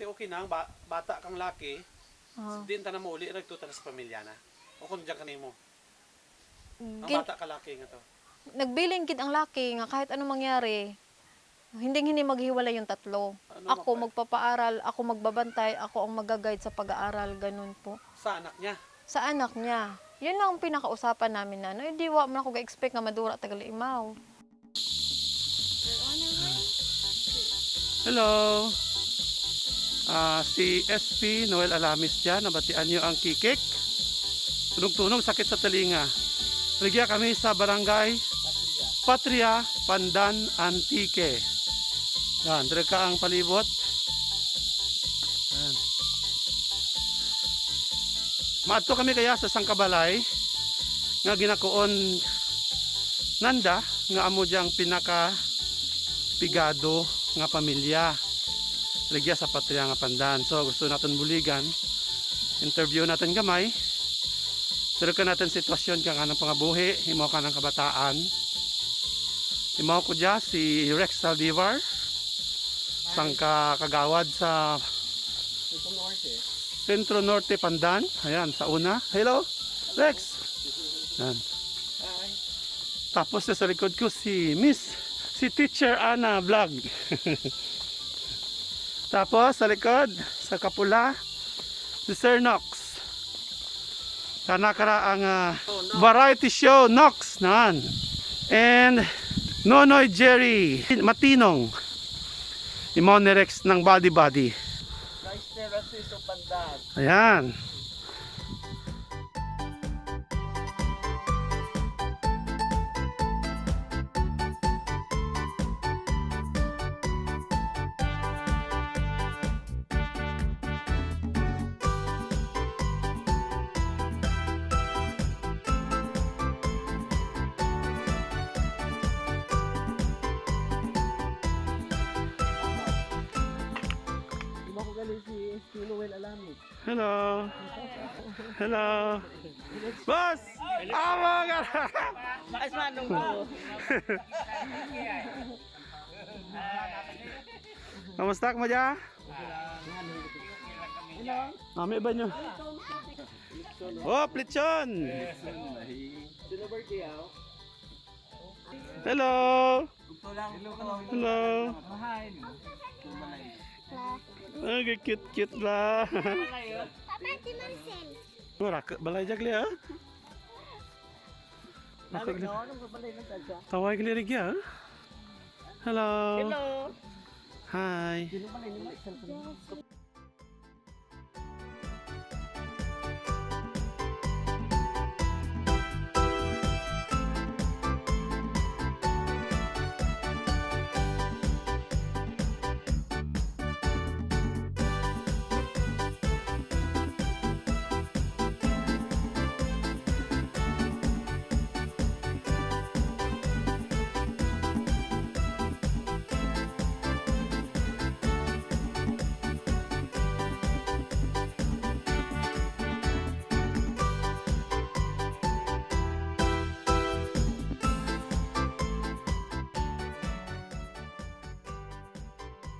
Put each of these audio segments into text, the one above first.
Ti okay na, ba, bata kang laki, Oo. din ta na mo uli, nagtuta na sa pamilya na. O kung diyan kanimo, ang Gin- bata ka laki nga to. nagbiling kid ang laki nga kahit ano mangyari, hindi hindi maghiwalay yung tatlo. Ano ako mapa- magpapaaral, ako magbabantay, ako ang mag-guide sa pag-aaral, ganun po. Sa anak niya. Sa anak niya. Yun lang ang pinakausapan namin na, no, hindi wa man ako ga-expect nga madura tagal imaw. Hello. Ah, si SP Noel Alamis dyan. Nabatian niyo ang kikik. Tunog-tunog sakit sa talinga. Rigya kami sa barangay Patria, Pandan, Antique. Yan, dire ka ang palibot. Yan. Maadto kami kaya sa Sangkabalay nga ginakuon nanda nga amo diyang pinaka pigado nga pamilya ligya sa patria nga pandan so gusto natin buligan. Interview natin gamay. Pero ka natin sitwasyon ka nga ng pangabuhi imo ka ng kabataan. Imo ko dya si Rex Saldivar sangka kagawad sa Centro Norte. Pandan ayan sa una. Hello Rex. Yan tapos sa likod ko si Miss si Teacher Ana Vlog. Tapos sa likod, sa kapula, si Sir Nox. Sana kara ang ah, variety show Nox nan. And Nonoy Jerry Matinong. Imon ni Rex ng Body Body. Ayan. Hello. Boss! Amo ka! Mas manong ko. Kamusta ka mo dyan? Mami ba nyo? Oh, plitsyon! Hello! Hello! Ah, cute-cute lah. Wala ka, balay jagli ah. Nakagli. Tawag gili rig ya. Hello. Hello. Hi.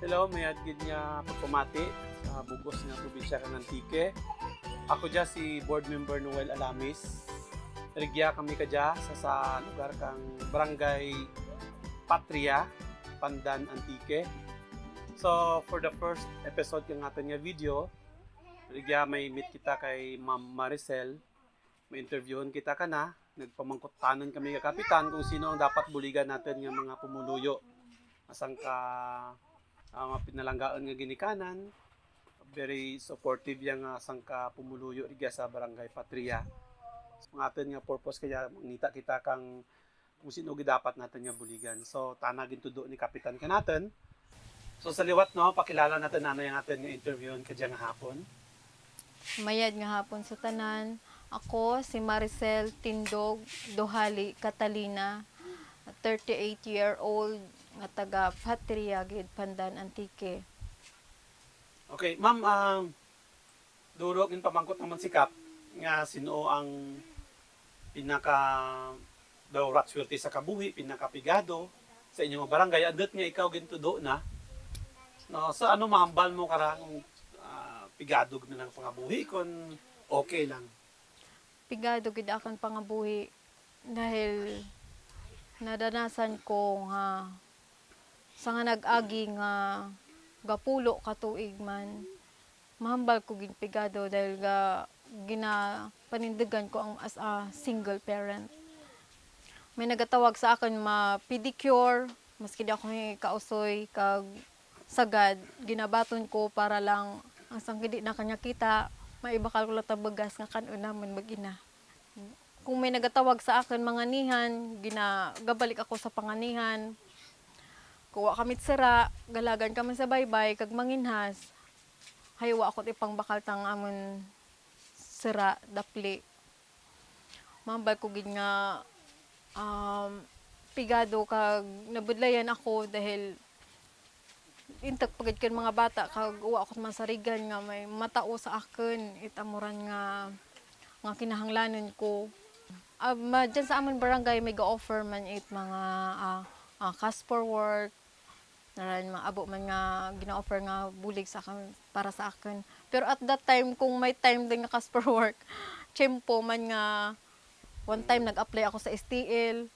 Hello, may adgid niya pagpamati sa bugos nga probinsya ng Antique. Ako dya si board member Noel Alamis. Rigya kami kadya sa sa lugar kang Barangay Patria, Pandan, Antique. So, for the first episode ng aton nga video, rigya may meet kita kay Ma'am Maricel. May interviewon kita ka na. Nagpamangkot-tanon kami kay Kapitan kung sino ang dapat buligan natin ng mga pumuluyo. Asang ka ang mga pinalanggaan nga ginikanan very supportive yang nga sangka pumuluyo riga sa barangay Patria. Ang aton nga purpose kaya mangita kita kang kung sino dapat natin nga buligan. So tanagin tudo ni kapitan ka natin. So sa liwat no pakilala natin ano yung atin nga interview kadya nga hapon. Mayad nga hapon sa tanan. Ako si Maricel Tindog Dohali Catalina, 38 year old nga taga Patria gid Pandan Antique. okay ma'am um, durog in pamangkot naman si Kap nga sino ang pinaka daw ratswerte sa kabuhi pinakapigado sa inyong barangay adot nga ikaw gintudo na No, sa ano mahambal mo karang uh, pigadog na ng pangabuhi kon okay lang. Pigado gid akong pangabuhi dahil nadanasan ko nga sa nga nag-agi nga gapulo ka tuig man mahambal ko gid pigado dahil ga gina panindigan ko ang as a single parent. May nagatawag sa akin ma pedicure maski di ako kausoy kag sagad ginabaton ko para lang ang sanggidi na kanya kita maibakal ko lang tabagas nga kanuna man magina kung may nagatawag sa akin mga nihan, ginagabalik ako sa panganihan. Kuha kami sira, galagan kami sa baybay, kag manginhas. Haywa ako ipang bakal tang amon sira, dapli. Mambal ko gid nga um, pigado kag nabudlayan ako dahil intag pagid kan mga bata kag uwa ako man sarigan nga may matao sa akin itamuran nga nga kinahanglanon ko Ah, ma, dyan sa aming barangay may ga-offer man it mga ah ah, cash for work naran mga abo man nga gina-offer nga bulig sa akin para sa akin. Pero at that time kung may time din nga for work tiyempo man nga one time nag-apply ako sa STL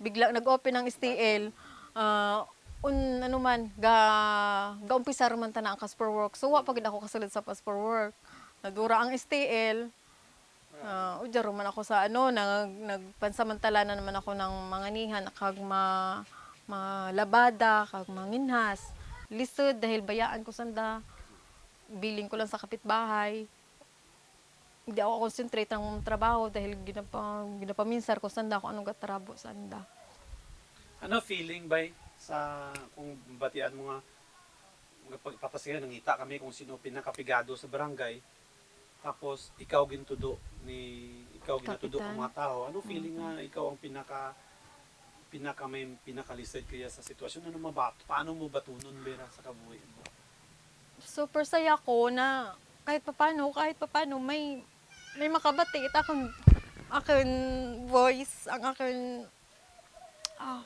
bigla nag-open ang STL ah un ano man ga gaumpisa man ta na ang for work. So wa pagid ako kasulod sa for work. Nagdura ang STL Uh, udya man ako sa ano, nag, nagpansamantala na naman ako ng mga nihan, kag ma, malabada, kag manginhas. Lisod dahil bayaan ko sanda. Biling ko lang sa kapitbahay. Hindi ako concentrate ng trabaho dahil ginapa, ginapaminsar ko sanda kung anong gatrabo sanda. Ano feeling ba sa kung batian mo nga pagpapasigan nangita kami kung sino pinakapigado sa barangay tapos ikaw gintudo ni ikaw ginatudo ang mga tao ano feeling nga ikaw ang pinaka pinaka may pinakalisod kaya sa sitwasyon. Ano mabat paano mo batunon bera sa kabuhi mo? Super saya ko na kahit papano, kahit papano may may makabati it akong akin voice, ang akin ah,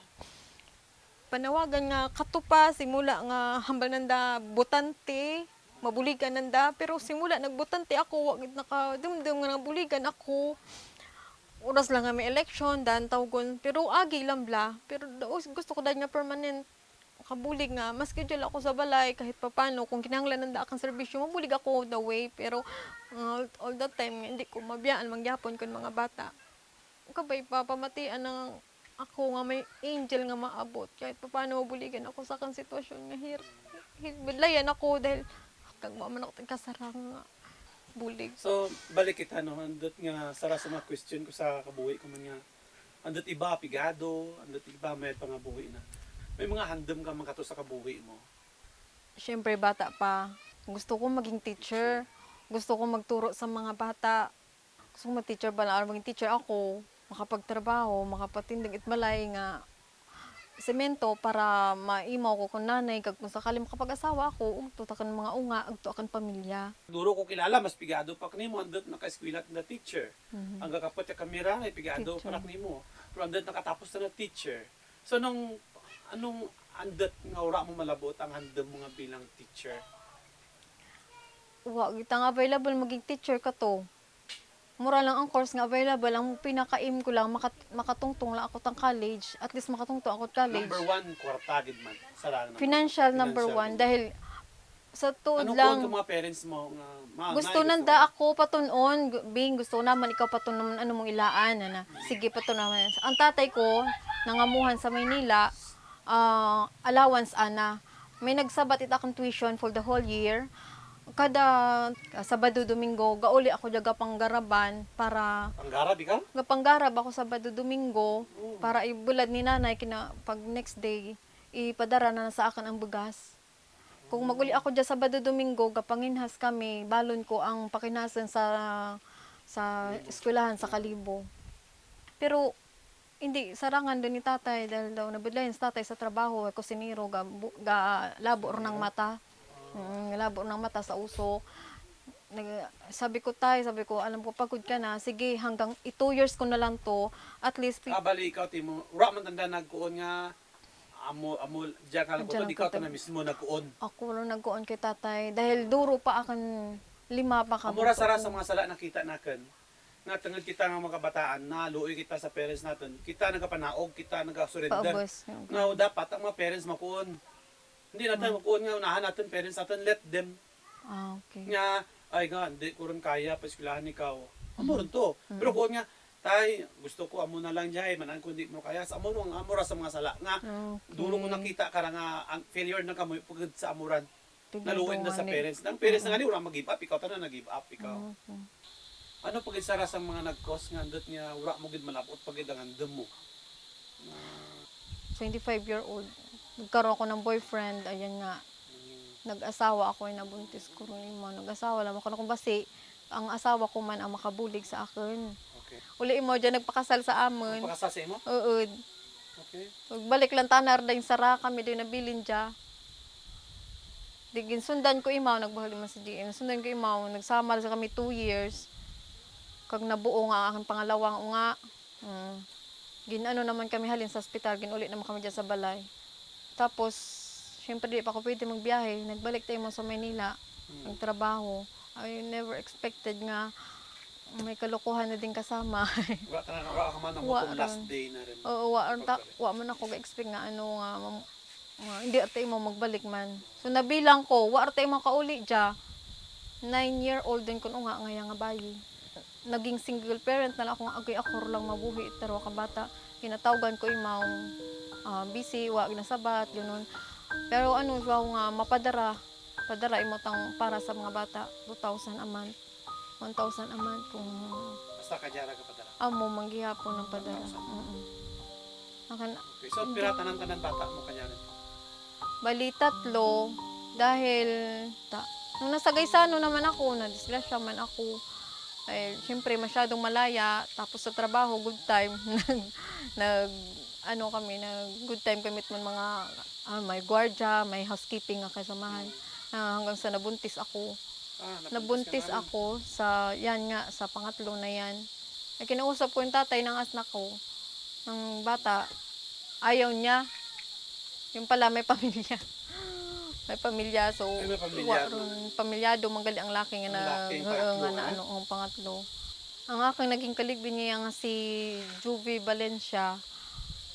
panawagan nga katupa simula nga hambal nanda butante mabuligan nanda pero simula nagbutante ako wag gid naka dumdum nga nabuligan ako oras lang nga may election dan tawgon pero agi lang bla. Pero daos gusto ko dahil nga permanent. Kabulig nga mas schedule ako sa balay kahit papano kung kinahanglan nanda akong serbisyo mabulig ako the way. Pero uh, all the time hindi ko mabiyaan mangyapon kun mga bata. Kabay pa pamatian ng ako nga may angel nga maabot. Kahit paano mabuligan ako sa kan sitwasyon nga hir bidlayan ako dahil kag mo man ako kasarang nga bulig so balik kita no andot nga sara sa mga question ko sa kabuhi ko man nga andot iba pigado andot iba may pangabuhi na may mga handom ka man kato sa kabuhi mo Siyempre, bata pa. Gusto ko maging teacher. Gusto ko magturo sa mga bata. Gusto ko mag-teacher ba na maging teacher ako. Makapagtrabaho, makapatindig itmalay nga semento para maimaw ko kung nanay kag kung sakali makapag-asawa ako ug tutakan mga unga ug tuakan pamilya Duro ko kilala, mas pigado pa kanimo andot naka-eskwela na teacher. Ang kakapot ka kamera ay pigado Teacher. pa kanimo. Pero andot nakatapos na na teacher. So nung anong andot nga ura mo malabot ang handom mo nga bilang teacher? wa kita nga available maging teacher ka to mura lang ang course nga available. Ang pinaka-aim ko lang makat makatungtong lang ako tang college. At least makatungtong ako college. Number one, kwarta gid man. Sara na. financial number Financial. one dahil sa tuod lang ka mga parents mo nga ma, gusto nay, nanda ako patunon bing gusto naman ikaw patunon ano mong ilaan na sige patunon ang tatay ko nangamuhan sa Maynila. Ah, allowance ana. May nagsabat it akong tuition for the whole year kada ah, Sabado Domingo gauli ako daga panggaraban para Panggara di ka? gapanggarab ako Sabado Domingo para ibulad ni nanay kina pag next day ipadara na sa akin ang bugas. Kung maguli ako dyan Sabado Domingo, gapanginhas kami, balon ko ang pakinasan sa sa eskwelahan sa Kalibo. Pero hindi sarangan din ni tatay dahil daw nabudlayan sa tatay sa trabaho, ay kusiniro ga, bu- ga labo ng mata. Mm, labo ng mata sa usok. Nag, sabi ko tay, sabi ko, alam ko pagod ka na, sige hanggang 2 years ko na lang to, at least Kabali ikaw timo. Ura man tanda nagkuon nga amo amo diya ka lang ko Diyan di lang ka to na mismo nagkuon. Ako rin nagkuon kay tatay. Dahil duro pa akan lima pa ka. Amura sara sa mga sala nakita nakin. Nga tungod kita nga mga kabataan na luoy kita sa parents natin. Kita nagapanaog, kita nagasurrender. Nga dapat ang mga parents makuon. Hindi natin makuon nga unahan natin parents natin let them Ah, okay. nga ay nga hindi ko rin kaya paeskulahan ikaw. Amo rin to. Pero kuon nga tay gusto ko amo na lang jay manan ko hindi mo kaya sa amo ang amura sa mga sala nga Okay. duro ko nakita ka nga ang failure na kamoy pagod sa amuran naluwin na sa parents nang parents na nga ni wala mag-give up ikaw tanan nag-give up ikaw Okay. ano pagid sara sa mga nag-cause nga andot nga wala mo gid malapot pagid ang andam mo 25 year old. Nagkaroon ako ng boyfriend, ayan nga. Nag-asawa ako ay nabuntis ko rin mo. Nag-asawa lang ako na kung basi ang asawa ko man ang makabulig sa akin. okay Uli mo dyan nagpakasal sa amon. pakasal sa imo Oo. okay Magbalik lang tanar din sara kami din nabilin dya. Digin sundan ko imaw, nagbahali man sa GM. Sundan ko imaw, nagsama sa kami two years. Kag nabuo nga aking pangalawang nga. Mm. Ginano naman kami halin sa ospital, ginuli naman kami dyan sa balay. Tapos, syempre di pa ako pwede magbiyahe. Nagbalik tayo mo sa Manila, Hmm. nagtrabaho. I never expected nga may kalokohan na din kasama. wala ka na wala ka man ang Wa last day na rin Oo, wa ta, wa man ako ga-expect nga ano nga mam, nga, hindi arte mo magbalik man. So nabilang ko, wa arte mo kauli dya. Nine year old din ko nga ngaya nga bayi. Naging single parent na lang ako nga agay ako lang mabuhi pero ka bata. Kinatawgan ko imaw ah, busy, wa ginasabat, ganoon. Pero ano, wow nga mapadara. Padara imo tang para sa mga bata 2,000 a month. 1,000 a month kung basta kajara ka padala amo manggihapon ng padara. 1,000. Mm Akan okay so pira tanan tanan bata mo kanya rin bali tatlo dahil ta, nung nasa Gaisano naman ako, na-disgrasya man ako. Eh, syempre masyadong malaya, tapos sa trabaho, good time. nag, nag, ano kami, nag, good time kami man mga, ah, may gwardiya, may housekeeping nga kasamahan. Ah, hanggang sa nabuntis ako. ah Nabuntis ka na rin. ako sa, yan nga, sa pangatlo na yan. Eh, kinausap ko yung tatay ng asnak ko, ng bata, ayaw niya. Yung pala may pamilya. May pamilya, so, Ay, may pamilya. wa ron, pamilyado, magali ang laki nga na, Ang laki, nga, nga na ah. ano, ang pangatlo. Ang aking naging kaligbin niya nga si Juvie Valencia,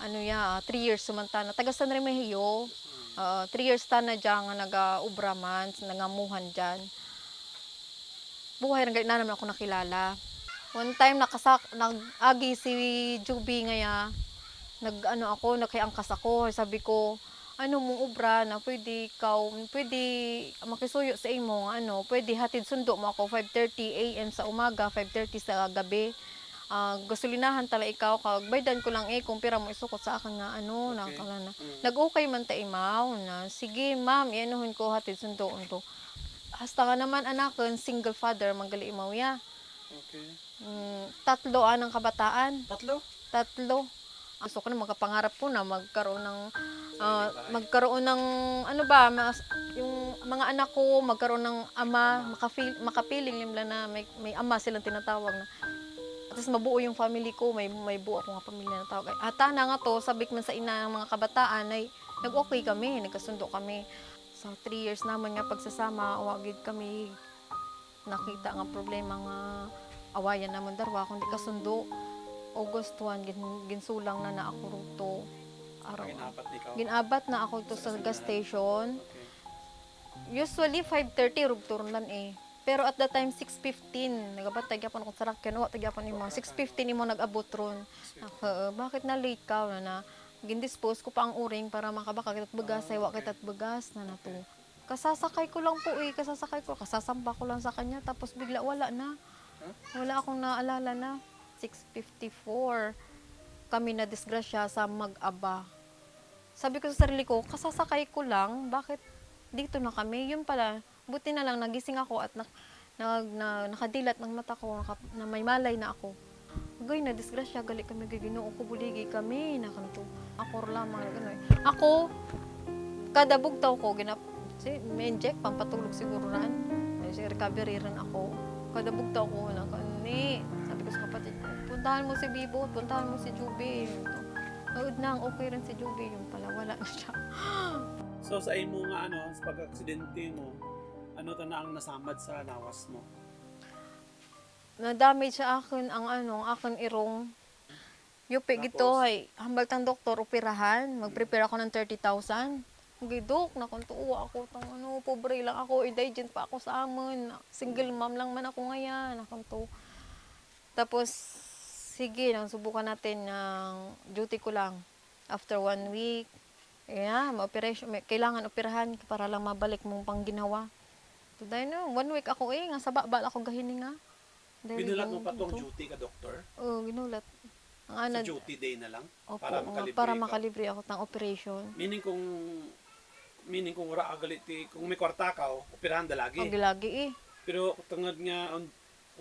ano ya, 3 years sumantana. Taga San Remigio, uh, 3 years ta na dyan nga naga-ubra man, nangamuhan dyan. Buhay na naman ako nakilala. One time nakasak nag-agi si Juby ngaya. Nag ano ako, nakiangkas ako. Sabi ko, ano mong ubra na pwede ikaw, pwede makisuyo sa imo, ano, pwede hatid sundo mo ako 5:30 AM sa umaga, 5:30 sa gabi. Ah, gasolinahan tala ikaw kag baydan ko lang eh kung pira mo isukot sa akin nga ano na Okay. kala na. Mm. nag-okay man ta imaw na sige ma'am ianuhon ko hatid sundo to hasta nga naman anakon single father magali imaw ya. Okay. Mm, tatlo anang kabataan. Tatlo? Tatlo gusto ko na magkapangarap ko na magkaroon ng ah, magkaroon ng ano ba mas, yung mga anak ko magkaroon ng ama makafeel, makapiling limla na may, may ama silang tinatawag na. Least mabuo yung family ko may may buo ako nga pamilya na tawag at na nga to sabik man sa ina ng mga kabataan ay nag-okay kami nagkasundo kami. Sa 3 years naman nga pagsasama wagid kami. Nakita nga problema nga awayan naman darwa kundi kasundo August 1 gin, ginsulang na na ako rugto araw. Ikaw? Ginabat na ako to sa gas station. Okay. Usually 5:30 rugto lan eh. Pero at that time 6:15 nagabatay gyapon ako sa rakyan wa tagyapon imo 6:15 imo nag-abot ron. Ako, bakit na late ka na na? Gindispose ko pa ang uring para makabaka kita bagas ay wa kita bagas na nato kasasakay ko lang po eh. Kasasakay ko kasasamba ko lang sa kanya. Tapos bigla wala na. Wala akong naalala na 6.54 kami na disgrasya sa mag-aba. Sabi ko sa sarili ko kasasakay ko lang bakit dito na kami? Yun pala buti na lang nagising ako at na, nag, na, nakadilat ng mata ko naka, na may malay na ako. Gay na disgrasya gali kami gay Ginoo ko buligi kami na kanto ako lamang ganoy ako kada bugtaw ko ginap si inject pampatulog siguro ran. Ay, si recovery rin ako. Kada bugtaw ko na kani puntahan mo si Bibo puntahan mo si Juby Ito. Uod na, okay rin si Juby. Yung pala, wala na siya. So sa imo nga ano, sa pag-aksidente mo, ano ta na ang nasamad sa lawas mo? Na-damage sa akin ang ano, ang akin irong. Yupi Tapos? gito ay hambal tang doktor operahan, mag-prepare ako ng 30,000. Gidok na kung tuwa ako tang ano, pobre lang ako, indigent pa ako sa amon. Single mom lang man ako ngayon, to. Tapos sige, nang subukan natin ng duty ko lang after one week. Yeah, ma-operation, may- kailangan operahan para lang mabalik mong pang ginawa. Today no, one week ako eh, nga sabak bala ako gahininga. Dahil Binulat mo pa tong duty ka doktor? Oo, ginulat. Ang Sa anad, duty day na lang? opo, para makalibre para ka? makalibre ako ng operation. Meaning kung meaning kung wala ka galiti, kung may kwarta ka, oh, operahan da lagi. Ang gilagi eh. Pero tungod nga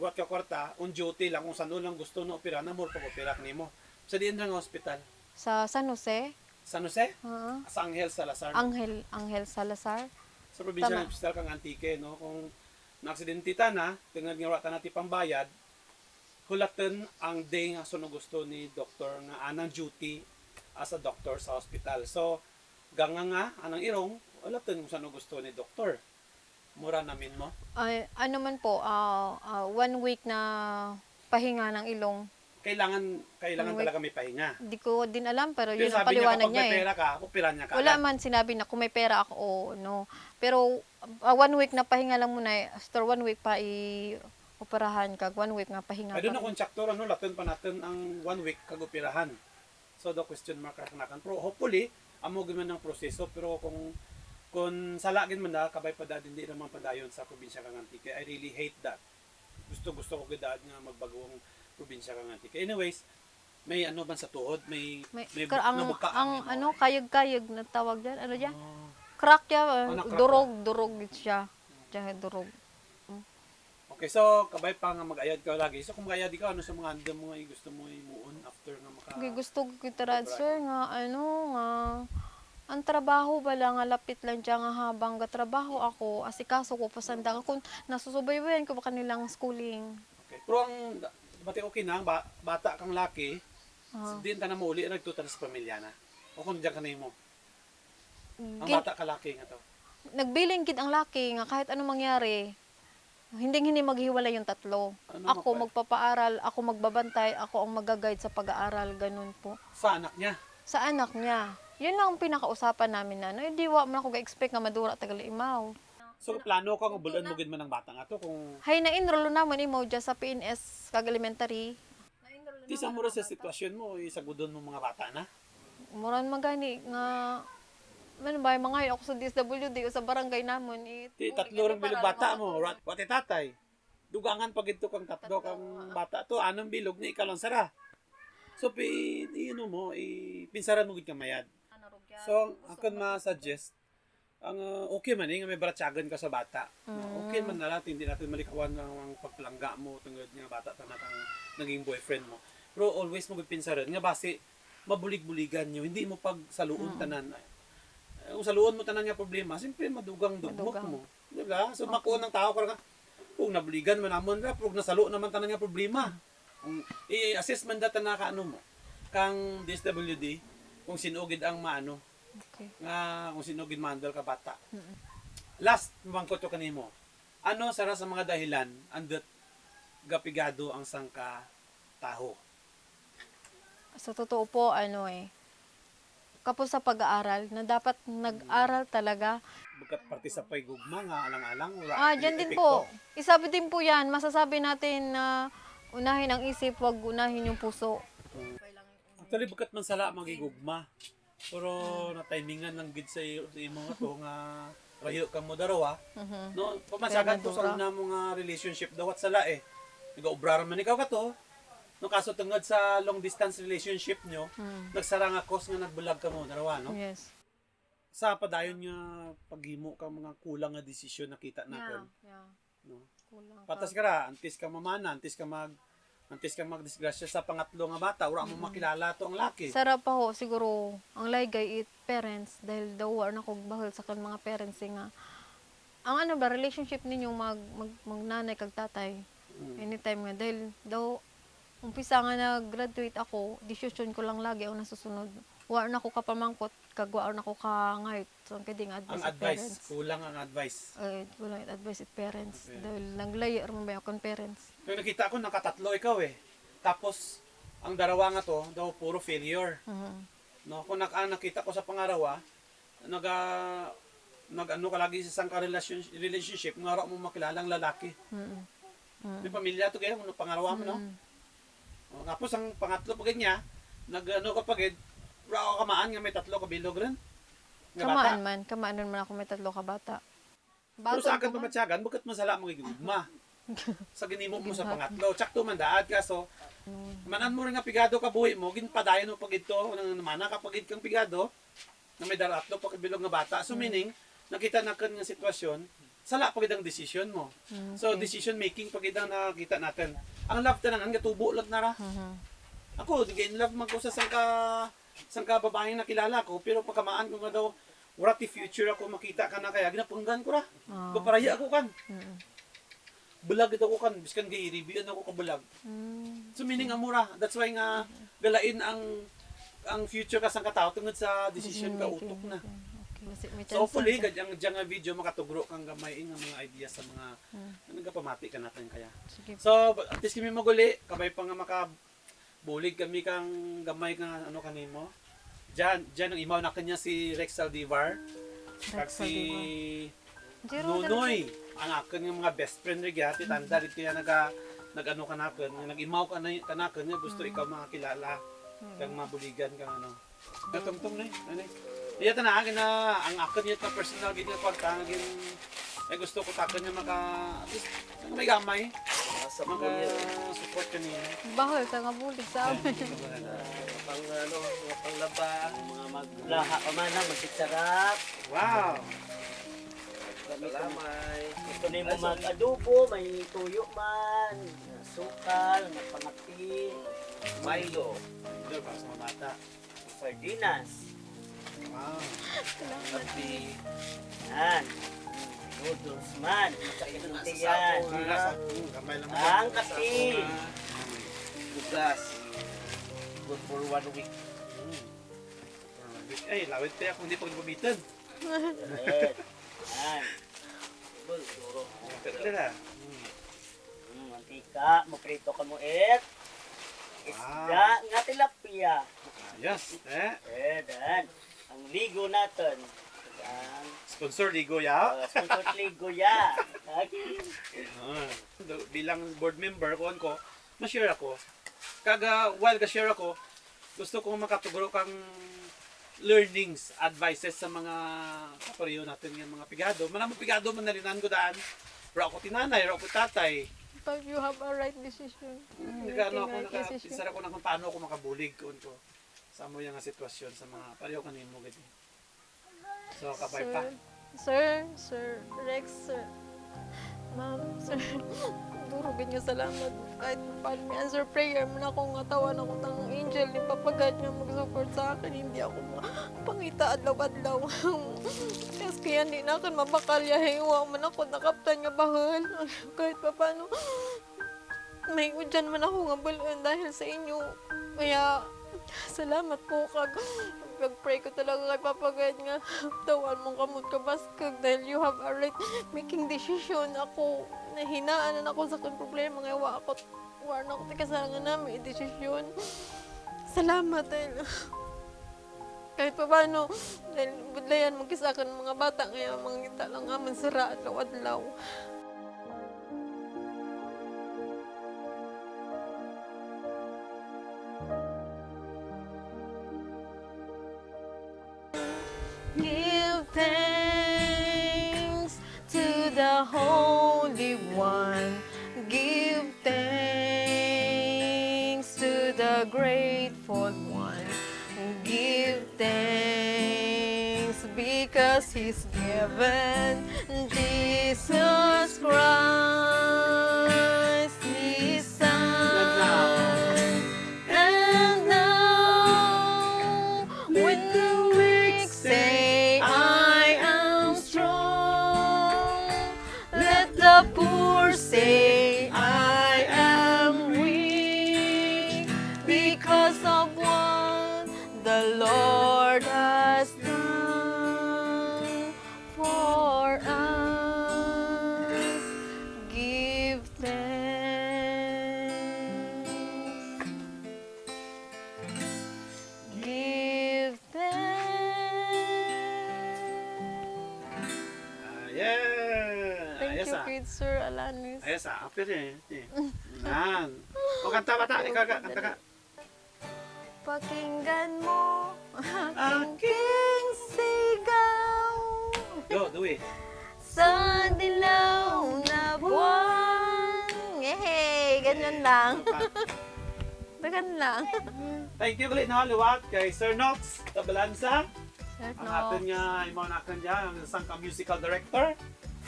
wat ka kwarta, on duty lang kung saan lang gusto na operahan na mo pag opera nimo. Sa diin lang nga hospital. Sa San Jose, San Jose? ah, Sa Angel Salazar. Angel, Angel Salazar. sa probinsya ng hospital kang Antique, no? Kung naaksidente ta na, tungod nga wala ta nati pambayad, hulaten ang day nga suno gusto ni doktor nga anang duty as a doctor sa hospital. So, ganga nga, anang irong, hulaten kung saan gusto ni doktor. Mura namin mo. Ay, ano man po, ah, ah, one week na pahinga ng ilong. Kailangan, kailangan talaga may pahinga. Di ko din alam, pero Pero yun ang sabi niya paliwanag kapag niya may eh. pera ka, niya ka. Wala man sinabi na kung may pera ako o no. Pero ah, one week na pahinga lang muna eh. After one week pa i-operahan kag one week nga pahinga Ay doon pa. na kontraktor, ano, latin pa natin ang one week kagupirahan. So, the question mark kanakan. Pero hopefully, amo man ng proseso. Pero kung kung salagin man na, kabay pa dad, hindi naman padayon sa probinsya kang Antique. I really hate that. Gusto gusto ko gudad nga magbagong probinsya kang Antique. Anyways, may ano man sa tuhod, may May, may kar- ang, nabuka ang mo. ano, kayag-kayag na tawag dyan. Ano dyan? Oh. Crack ya, Ah, na-crack durog, durog gid siya. Diyan durog. Okay, so kabay pa nga mag-ayad ka lagi. So kung mag-ayad ka, ano sa mga andam mo nga gusto mo imuon after nga maka... Okay, gusto ko kita sir nga ano nga ang trabaho bala nga lapit lang dyan nga habang gatrabaho ako asikaso ko pasanda kung nasusubaybayan ko ba kanilang schooling Okay. Pero ang bati okay na, ba, bata kang laki, Ah. Di ta na mo uli nagtutan sa pamilya na. O kung diyan ka na mo. Ang Gin- bata ka laki nga to. nagbiling gid ang laki nga kahit anong mangyari hindi hindi maghiwalay yung tatlo. Ano ako mapay? magpapaaral, ako magbabantay, ako ang mag-guide sa pag-aaral, ganun po. Sa anak niya. Sa anak niya. Yun lang ang pinakausapan namin na, no, hindi wa man ako ga-expect nga madura tagali imaw. So plano ko nga bulan mo gid man ang bata nga to kung Hay na enroll naman imo dyan sa PNS kag elementary. di sa mura sa sitwasyon mo, isagudon mo mga bata na. Muran magani nga man ba mga ako sa DSWD o sa barangay namon it. Di tatlo ring bilog bata mo, rat pati tatay. Dugangan pag ito kang tatlo kang bata to, anong bilog ni ikaw lang sara. So pi ino mo, i pinsaran mo gid ka mayad. So, ako ma-suggest, ang uh, okay man eh, nga may baratsagan ka sa bata. Mm. Okay man na natin, hindi natin malikawan ng ang pagplangga mo tungod nga bata ta na kang naging boyfriend mo. Pero always mo pinsaran nga base mabulig-buligan nyo, hindi mo pag saluon tanan. Eh, Kung saluon mo tanan nga problema, siyempre madugang dugmok Madugang. mo. Di ba? So makuha ng tao ka kung nabuligan man namon ra, kung nasalo naman tanan nga problema. Kung i-assess man data na ka ano mo, kang DSWD, kung sinugid ang maano, Okay. nga kung sinugid mandal ka bata. Last, mabangkot ko kanimo. Ano sara sa mga dahilan andot gapigado ang sangka taho? Sa totoo po ano eh kapos sa pag-aaral na dapat nag-aral talaga. Bukat parte sa paygugma nga alang-alang wala. Ah, dyan din po. Isabi din po yan. Masasabi natin na unahin ang isip, wag unahin yung puso. Actually bukat man sala magigugma. Pero na timingan lang gid sa iyo sa imo nga to nga rayo kang mo darawa. Mhm. No, pamasagan to sa una mo nga relationship dawat sala eh. Nag-obrar man ikaw ka to. No kaso tungod sa long distance relationship nyo, Hmm. nagsara nga cause nga nagbulag ka mo darawa no. Yes. Sa padayon nga paghimo ka mga kulang nga desisyon nakita natin. Yeah. No. Kulang Patas ka ra, antis ka mamana, antis ka mag antis ka magdisgrasya sa pangatlo nga bata, wala mo makilala to ang laki. Sarap pa ho, siguro, ang laygay it parents, dahil daw war na kog bahol sa kan mga parents eh nga. Ang ano ba, relationship ninyo mag, mag, magnanay kag tatay. Mm. Anytime nga, dahil daw, umpisa nga nag-graduate ako, decision ko lang lagi ang nasusunod. Wa na ko kapamangkot, kag wa na ko ka ngayot. So, ang kading advice Ang advice, parents. kulang ang advice. Ay, wala yung advice sa parents. Okay. Dahil naglayo rin ba akong parents. Nung nakita ko, nakatatlo ikaw eh. Tapos, ang darawa nga to, daw puro failure. Mhm. No, kung nak nakita ko sa pangarawa, nag ah, nag ano ka lagi sa isang ka relationship, nga mo makilalang lalaki. Mhm. May pamilya to kaya kung pangarawa mo no. Mhm. O, tapos ang pangatlo niya, nag ano ka pagid, raw ka maan nga may tatlo ka bilog rin. Nga bata. Kamaan man, kamaan rin man ako may tatlo ka bata. Pero Bata sa akin ko man. pamatyagan, bakit masala mo gigugma? sa ginimo mo sa pangatlo. Tsak to man daad ka so Mm. manan mo rin nga pigado ka buhi mo, ginpadayon mo pag ito, nang namana ka pag kang pigado, na may daratlo pag bilog nga bata. So meaning, nakita na kan nga sitwasyon, sala pag ang decision mo. Mm, So okay. decision making pag ang nakita natin. Ang love tanan nga tubo lang na ra. Mhm. Ako, di in love ko sa sangka sangka babaeng nakilala ko, pero pagkamaan ko nga daw, what if future ako makita ka na kaya ginapunggan ko ra. Ah. Paparaya ako kan. Mhm. Bulag ito ko kan, biskan gi-review ako ka bulag. Mm. So meaning amura, that's why nga galain ang ang future ka sang katao tungod sa decision ka utok na. Okay, So hopefully gad ang dyan nga video makatugro kang gamay nga mga ideas sa mga Hmm. ano nga pamati ka natin kaya. Sige. So at least kami maguli, kabay pa nga maka bulig kami kang gamay nga ano kanimo. Diyan, diyan ang imaw na kanya si Rex Saldivar. Kag si Nunoy. Ang akin nga mga best friend rin yati, tanda rin kaya naga nag-ano ka nakin, nga nag-imaw ka na kanakin nga gusto ikaw makakilala kang mabuligan kang ano. Natungtong na eh. Ano eh. Iya na akin na ang akin yun na personal gid nga kwarta nga gin ay gusto ko takan nga maka at least may gamay Sa mga support kanina. Bahol sa nga bulig sa amin. pang ano, mga panglaba, mga maglaha pa man na, magsitsarap. Wow. Salamay. Gusto ni mo mag-adobo, may tuyo man, sukal, napangati, Milo, Ito para sa mga bata. sardinas, Wow. kapi, yan, noodles man, masakit ng tiyan, Ang hmm, kape, bugas, good for one week. Hmm. Ay, lawit tayo kung hindi pag bumitan. Right. Yan. Bul, duro. Pero na. Mm, mantika, maprito ka mo it. Isda nga tilapia. Yes. Eh. Eh, dan. Ang ligo natin. Ang Sponsor Ligo ya. uh, sponsor ligo ya. Ah. Bilang board member ko ko, ma-share ako. Kaga while ka share ako, gusto kong makatugro kang learnings, advices sa mga kapariyo natin yung mga pigado. Manamo pigado man nalinan ko daan. Ra ako tinanay, ra ako tatay. Pag you have a right decision. Nagano ako naka decision. pinsara ko na kung paano ako makabulig ko sa mo yung sitwasyon sa mga pareho kanimo gid. So kapay pa. Sir, sir, Rex, sir. Ma'am, sir. Duro ganyan salamat. Kahit paano may answer prayer man ako nga tawan ako tang angel ni papagad nga mag-support sa akin. Hindi ako pangita adlaw-adlaw. Kasi kaya hindi na akin mabakalya. Hiwa man ako nakaptan nga bahal. Kahit pa paano. May udyan man ako nga baluan dahil sa inyo. Kaya, salamat po kag. Pag-pray ko talaga kay Papa God nga tawan mong kamot ka baskag dahil you have a right making decision. Ako nahinaan na ako sa kung problema nga wa ako wa na ako tikasangan namin decision. Salamat dahil kahit pa paano dahil budlayan mo kisakan mga bata ngayon mangita lang nga mansira adlaw-adlaw thanks to the Holy One. Give thanks to the grateful one. Give thanks because He's given Jesus Eh. Yan. O kanta bata, ikaw ka, kanta ka. Pakinggan mo Aking sigaw Go, do it. sa dilaw na buwan. Yehey! Ganyan lang. Ganyan lang. Thank you ulit na luwat kay Sir Nox Tabalansa. Sir, Ang no. atin nga, imo na atin dyan, ang isang ka musical director.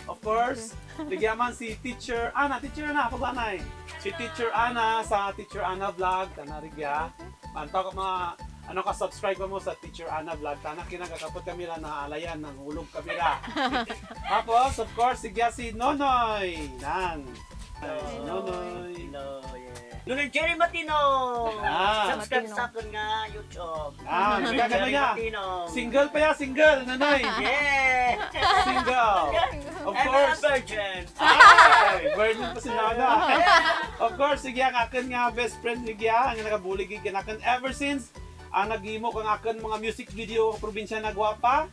Of course, bigyan man si Teacher Ana, Teacher Ana, paglanay. Si Teacher Ana sa Teacher Ana Vlog, tanarigya. Mantaw ka mga, ano ka, subscribe ka mo sa Teacher Ana Vlog. Tanak kinagakapot kami lang na alayan ng hulog kamera. Tapos, of course, sigya si Nonoy. Nan. Nonoy. Hello, yeah. Lunay Jerry Matino! Ah. Subscribe Matino. sa akin nga YouTube. Ah, Jerry niya. Matino. Single pa ya, single, Nonoy. Yeah! Single. Of I'm a course. virgin. Ay, virgin pa si Nana. of course, sige ang akin nga best friend sige ang nagabulig gid akin ever since ang nagimo kang akin mga music video sa probinsya na gwapa.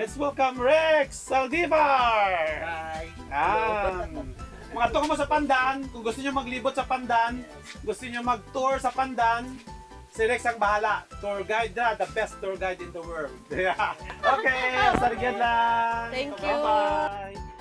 Let's welcome Rex Saldivar. Hi. Yan. Mga to mo sa Pandan, kung gusto niyo maglibot sa Pandan, gusto niyo mag-tour sa Pandan, si Rex ang bahala. Tour guide na, the best tour guide in the world. okay, sarigyan lang. Thank you. Bye-bye.